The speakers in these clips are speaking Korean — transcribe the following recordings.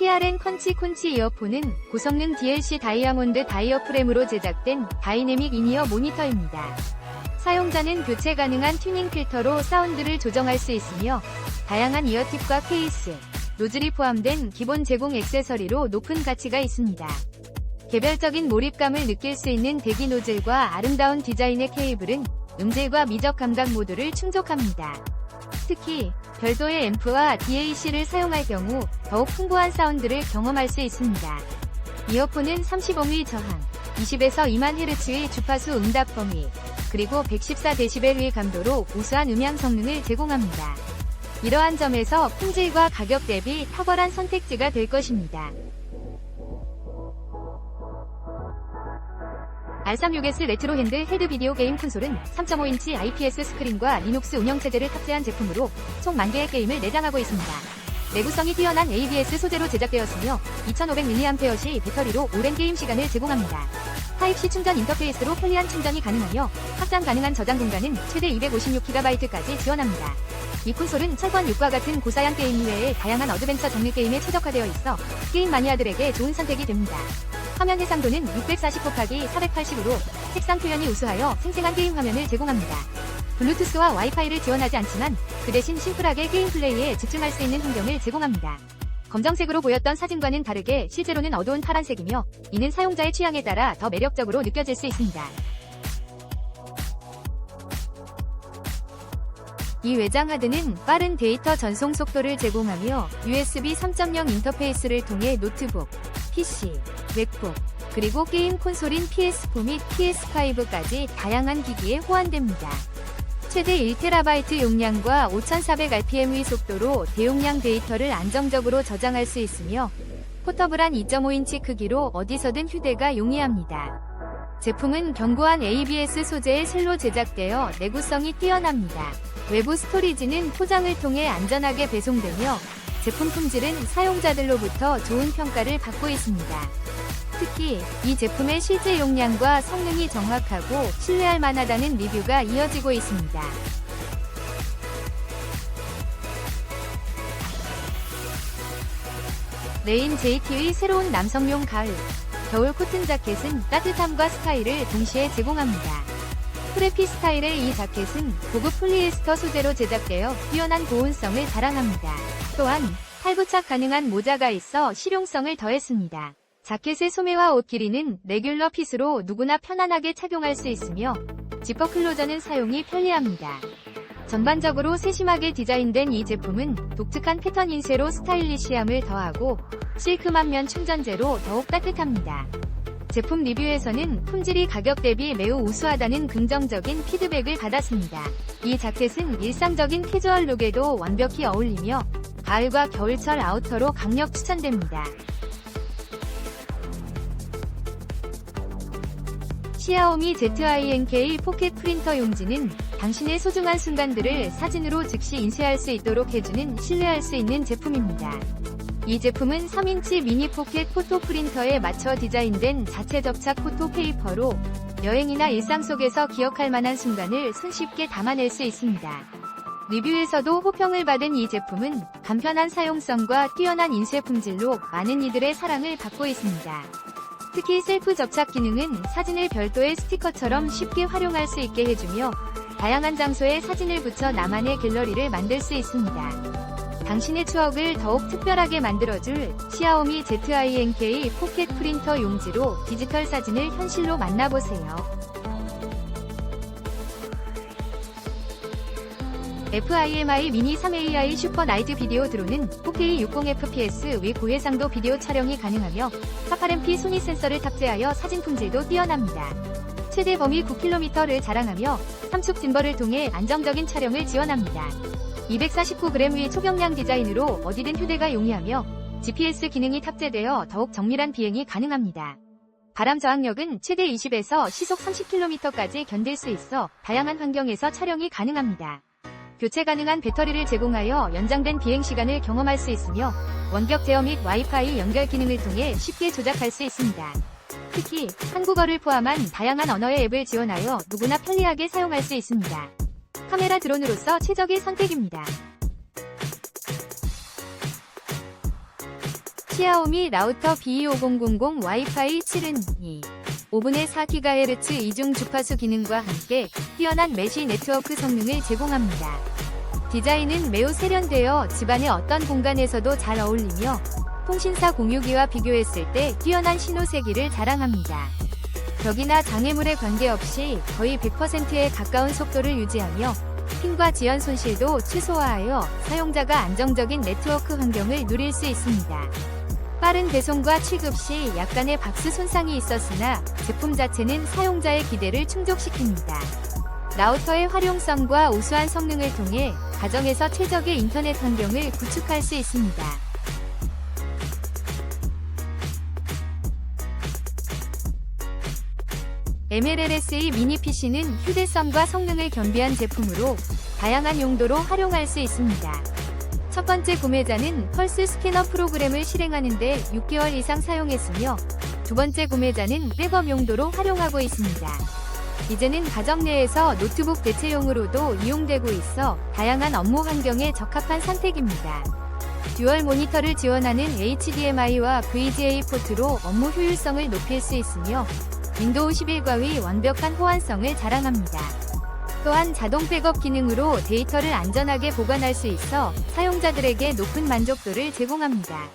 TRN 컨치 콘치 이어폰은 고성능 DLC 다이아몬드 다이어프램으로 제작된 다이내믹 인이어 모니터입니다. 사용자는 교체 가능한 튜닝 필터로 사운드를 조정할 수 있으며 다양한 이어팁과 케이스, 노즐이 포함된 기본 제공 액세서리로 높은 가치가 있습니다. 개별적인 몰입감을 느낄 수 있는 대기 노즐과 아름다운 디자인의 케이블은 음질과 미적 감각 모두를 충족합니다. 특히 별도의 앰프와 DAC를 사용할 경우 더욱 풍부한 사운드를 경험할 수 있습니다. 이어폰은 35mm 저항, 20에서 2만 헤르츠의 주파수 응답 범위, 그리고 114dB의 감도로 우수한 음향 성능을 제공합니다. 이러한 점에서 품질과 가격 대비 탁월한 선택지가 될 것입니다. R36S 레트로 핸드 헤드 비디오 게임 콘솔은 3.5인치 IPS 스크린과 리눅스 운영체제를 탑재한 제품으로 총 만개의 게임을 내장하고 있습니다. 내구성이 뛰어난 ABS 소재로 제작되었으며 2500mAh 배터리로 오랜 게임 시간을 제공합니다. 타입C 충전 인터페이스로 편리한 충전이 가능하며 확장 가능한 저장 공간은 최대 256GB까지 지원합니다. 이 콘솔은 철권 6과 같은 고사양 게임 이외에 다양한 어드벤처 장르 게임에 최적화되어 있어 게임 마니아들에게 좋은 선택이 됩니다. 화면 해상도는 640 곱하기 480으로 색상 표현이 우수하여 생생한 게임 화면을 제공합니다. 블루투스와 와이파이를 지원하지 않지만 그 대신 심플하게 게임 플레이에 집중할 수 있는 환경을 제공합니다. 검정색으로 보였던 사진과는 다르게 실제로는 어두운 파란색이며 이는 사용자의 취향에 따라 더 매력적으로 느껴질 수 있습니다. 이 외장 하드는 빠른 데이터 전송 속도를 제공하며 USB 3.0 인터페이스를 통해 노트북, PC, 맥북, 그리고 게임 콘솔인 PS4 및 PS5까지 다양한 기기에 호환됩니다. 최대 1TB 용량과 5400rpm의 속도로 대용량 데이터를 안정적으로 저장할 수 있으며 포터블한 2.5인치 크기로 어디서든 휴대가 용이합니다. 제품은 견고한 ABS 소재의 실로 제작되어 내구성이 뛰어납니다. 외부 스토리지는 포장을 통해 안전하게 배송되며 제품 품질은 사용자들로부터 좋은 평가를 받고 있습니다. 특히 이 제품의 실제 용량과 성능이 정확하고 신뢰할 만하다는 리뷰가 이어지고 있습니다. 레인 JT의 새로운 남성용 가을, 겨울 코튼 자켓은 따뜻함과 스타일을 동시에 제공합니다. 프레피 스타일의 이 자켓은 고급 폴리에스터 소재로 제작되어 뛰어난 보온성을 자랑합니다. 또한 탈부착 가능한 모자가 있어 실용성을 더했습니다. 자켓의 소매와 옷 길이는 레귤러 핏으로 누구나 편안하게 착용할 수 있으며 지퍼 클로저는 사용이 편리합니다. 전반적으로 세심하게 디자인된 이 제품은 독특한 패턴 인쇄로 스타일리시함을 더하고 실크만 면 충전재로 더욱 따뜻합니다. 제품 리뷰에서는 품질이 가격 대비 매우 우수하다는 긍정적인 피드백을 받았습니다. 이 자켓은 일상적인 캐주얼 룩에도 완벽히 어울리며 가을과 겨울철 아우터로 강력 추천됩니다. 시아오미 ZINK 포켓 프린터 용지는 당신의 소중한 순간들을 사진으로 즉시 인쇄할 수 있도록 해주는 신뢰할 수 있는 제품입니다. 이 제품은 3인치 미니 포켓 포토 프린터에 맞춰 디자인된 자체 접착 포토 페이퍼로 여행이나 일상 속에서 기억할 만한 순간을 손쉽게 담아낼 수 있습니다. 리뷰에서도 호평을 받은 이 제품은 간편한 사용성과 뛰어난 인쇄 품질로 많은 이들의 사랑을 받고 있습니다. 특히 셀프 접착 기능은 사진을 별도의 스티커처럼 쉽게 활용할 수 있게 해주며 다양한 장소에 사진을 붙여 나만의 갤러리를 만들 수 있습니다. 당신의 추억을 더욱 특별하게 만들어줄 시아오미 ZINK 포켓 프린터 용지로 디지털 사진을 현실로 만나보세요. FIMI 미니 3AI 슈퍼 나이트 비디오 드론은 4K 60fps 위 고해상도 비디오 촬영이 가능하며 4.8MP 소니 센서를 탑재하여 사진 품질도 뛰어납니다. 최대 범위 9km를 자랑하며 삼축 짐벌을 통해 안정적인 촬영을 지원합니다. 249g 위 초경량 디자인으로 어디든 휴대가 용이하며 GPS 기능이 탑재되어 더욱 정밀한 비행이 가능합니다. 바람 저항력은 최대 20에서 시속 30km까지 견딜 수 있어 다양한 환경에서 촬영이 가능합니다. 교체 가능한 배터리를 제공하여 연장된 비행 시간을 경험할 수 있으며 원격 제어 및 와이파이 연결 기능을 통해 쉽게 조작할 수 있습니다. 특히 한국어를 포함한 다양한 언어의 앱을 지원하여 누구나 편리하게 사용할 수 있습니다. 카메라 드론으로서 최적의 선택입니다. 시아오미 라우터 B5000 와이파이 7은 2. 5분의 4GHz 이중 주파수 기능과 함께 뛰어난 메시 네트워크 성능을 제공합니다. 디자인은 매우 세련되어 집안의 어떤 공간에서도 잘 어울리며 통신사 공유기와 비교했을 때 뛰어난 신호 세기를 자랑합니다. 벽이나 장애물에 관계없이 거의 100%에 가까운 속도를 유지하며 핑과 지연 손실도 최소화하여 사용자가 안정적인 네트워크 환경을 누릴 수 있습니다. 빠른 배송과 취급 시 약간의 박스 손상이 있었으나 제품 자체는 사용자의 기대를 충족시킵니다. 라우터의 활용성과 우수한 성능을 통해 가정에서 최적의 인터넷 환경을 구축할 수 있습니다. MLLSA 미니 PC는 휴대성과 성능을 겸비한 제품으로 다양한 용도로 활용할 수 있습니다. 첫 번째 구매자는 펄스 스캐너 프로그램을 실행하는데 6개월 이상 사용했으며 두 번째 구매자는 백업 용도로 활용하고 있습니다. 이제는 가정 내에서 노트북 대체용으로도 이용되고 있어 다양한 업무 환경에 적합한 선택입니다. 듀얼 모니터를 지원하는 HDMI와 VGA 포트로 업무 효율성을 높일 수 있으며 윈도우 11과의 완벽한 호환성을 자랑합니다. 또한 자동 백업 기능으로 데이터를 안전하게 보관할 수 있어 사용자들에게 높은 만족도를 제공합니다.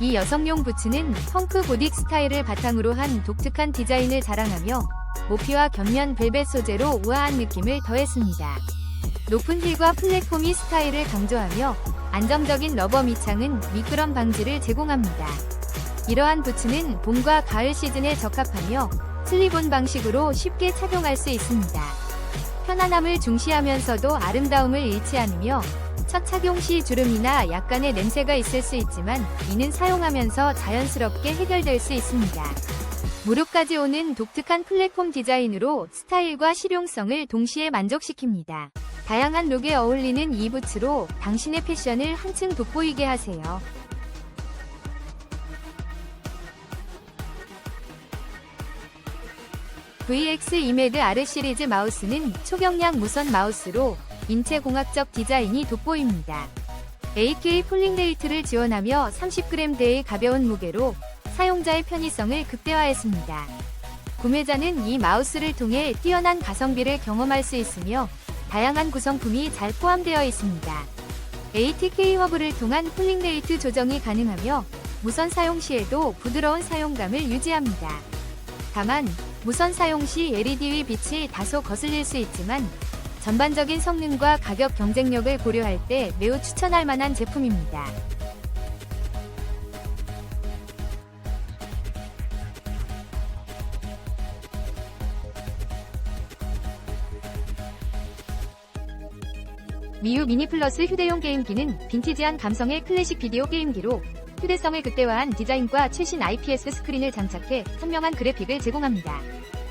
이 여성용 부츠는 펑크 고딕 스타일을 바탕으로 한 독특한 디자인을 자랑하며 모피와 겹면 벨벳 소재로 우아한 느낌을 더했습니다. 높은 힐과 플랫폼이 스타일을 강조하며 안정적인 러버 밑창은 미끄럼 방지를 제공합니다. 이러한 부츠는 봄과 가을 시즌에 적합하며 슬립온 방식으로 쉽게 착용할 수 있습니다. 편안함을 중시하면서도 아름다움을 잃지 않으며 첫 착용 시 주름이나 약간의 냄새가 있을 수 있지만 이는 사용하면서 자연스럽게 해결될 수 있습니다. 무릎까지 오는 독특한 플랫폼 디자인으로 스타일과 실용성을 동시에 만족시킵니다. 다양한 룩에 어울리는 이 부츠로 당신의 패션을 한층 돋보이게 하세요. VX 이메드 R 시리즈 마우스는 초경량 무선 마우스로 인체공학적 디자인이 돋보입니다. AK 폴링 레이트를 지원하며 30g대의 가벼운 무게로 사용자의 편의성을 극대화했습니다. 구매자는 이 마우스를 통해 뛰어난 가성비를 경험할 수 있으며 다양한 구성품이 잘 포함되어 있습니다. ATK 허브를 통한 폴링 레이트 조정이 가능하며 무선 사용 시에도 부드러운 사용감을 유지합니다. 다만 무선 사용 시 LED의 빛이 다소 거슬릴 수 있지만 전반적인 성능과 가격 경쟁력을 고려할 때 매우 추천할 만한 제품입니다. 미유 미니 플러스 휴대용 게임기는 빈티지한 감성의 클래식 비디오 게임기로 휴대성을 극대화한 디자인과 최신 IPS 스크린을 장착해 선명한 그래픽을 제공합니다.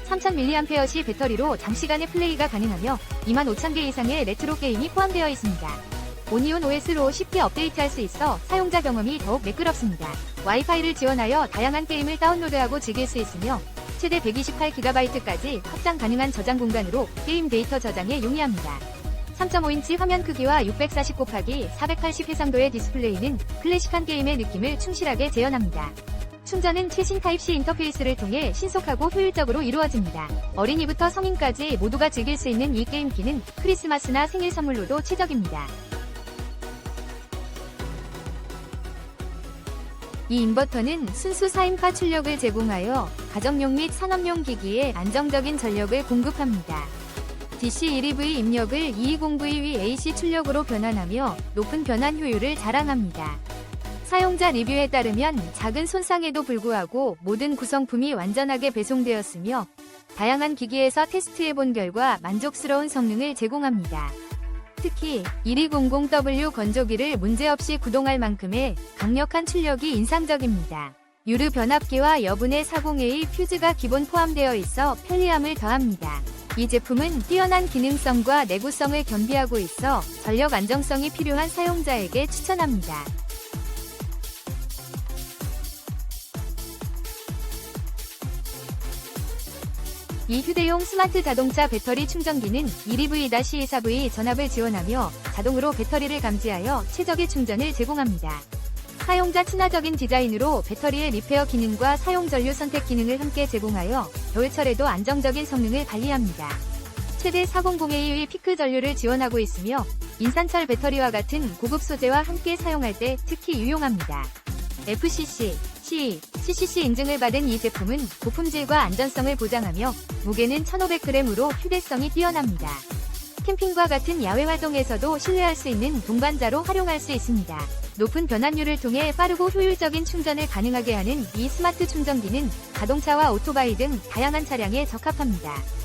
3000mAh 배터리로 장시간의 플레이가 가능하며 25000개 이상의 레트로 게임이 포함되어 있습니다. 오니온 OS로 쉽게 업데이트할 수 있어 사용자 경험이 더욱 매끄럽습니다. 와이파이를 지원하여 다양한 게임을 다운로드하고 즐길 수 있으며 최대 128GB까지 확장 가능한 저장 공간으로 게임 데이터 저장에 용이합니다. 3.5인치 화면 크기와 640 곱하기 480 해상도의 디스플레이는 클래식한 게임의 느낌을 충실하게 재현합니다. 충전은 최신 타입C 인터페이스를 통해 신속하고 효율적으로 이루어집니다. 어린이부터 성인까지 모두가 즐길 수 있는 이 게임기는 크리스마스나 생일 선물로도 최적입니다. 이 인버터는 순수 4인파 출력을 제공하여 가정용 및 산업용 기기에 안정적인 전력을 공급합니다. DC1EV 입력을 220VV AC 출력으로 변환하며 높은 변환 효율을 자랑합니다. 사용자 리뷰에 따르면 작은 손상에도 불구하고 모든 구성품이 완전하게 배송되었으며 다양한 기기에서 테스트해본 결과 만족스러운 성능을 제공합니다. 특히 1200W 건조기를 문제없이 구동할 만큼의 강력한 출력이 인상적입니다. 유르 변압기와 여분의 40A 퓨즈가 기본 포함되어 있어 편리함을 더합니다. 이 제품은 뛰어난 기능성과 내구성을 겸비하고 있어 전력 안정성이 필요한 사용자에게 추천합니다. 이 휴대용 스마트 자동차 배터리 충전기는 1EV-24V 전압을 지원하며 자동으로 배터리를 감지하여 최적의 충전을 제공합니다. 사용자 친화적인 디자인으로 배터리의 리페어 기능과 사용 전류 선택 기능을 함께 제공하여 겨울철에도 안정적인 성능을 발휘합니다. 최대 400A의 피크 전류를 지원하고 있으며 인산철 배터리와 같은 고급 소재와 함께 사용할 때 특히 유용합니다. FCC, C, CCC 인증을 받은 이 제품은 고품질과 안전성을 보장하며 무게는 1500g으로 휴대성이 뛰어납니다. 캠핑과 같은 야외 활동에서도 신뢰할 수 있는 동반자로 활용할 수 있습니다. 높은 변환율을 통해 빠르고 효율적인 충전을 가능하게 하는 이 스마트 충전기는 자동차와 오토바이 등 다양한 차량에 적합합니다.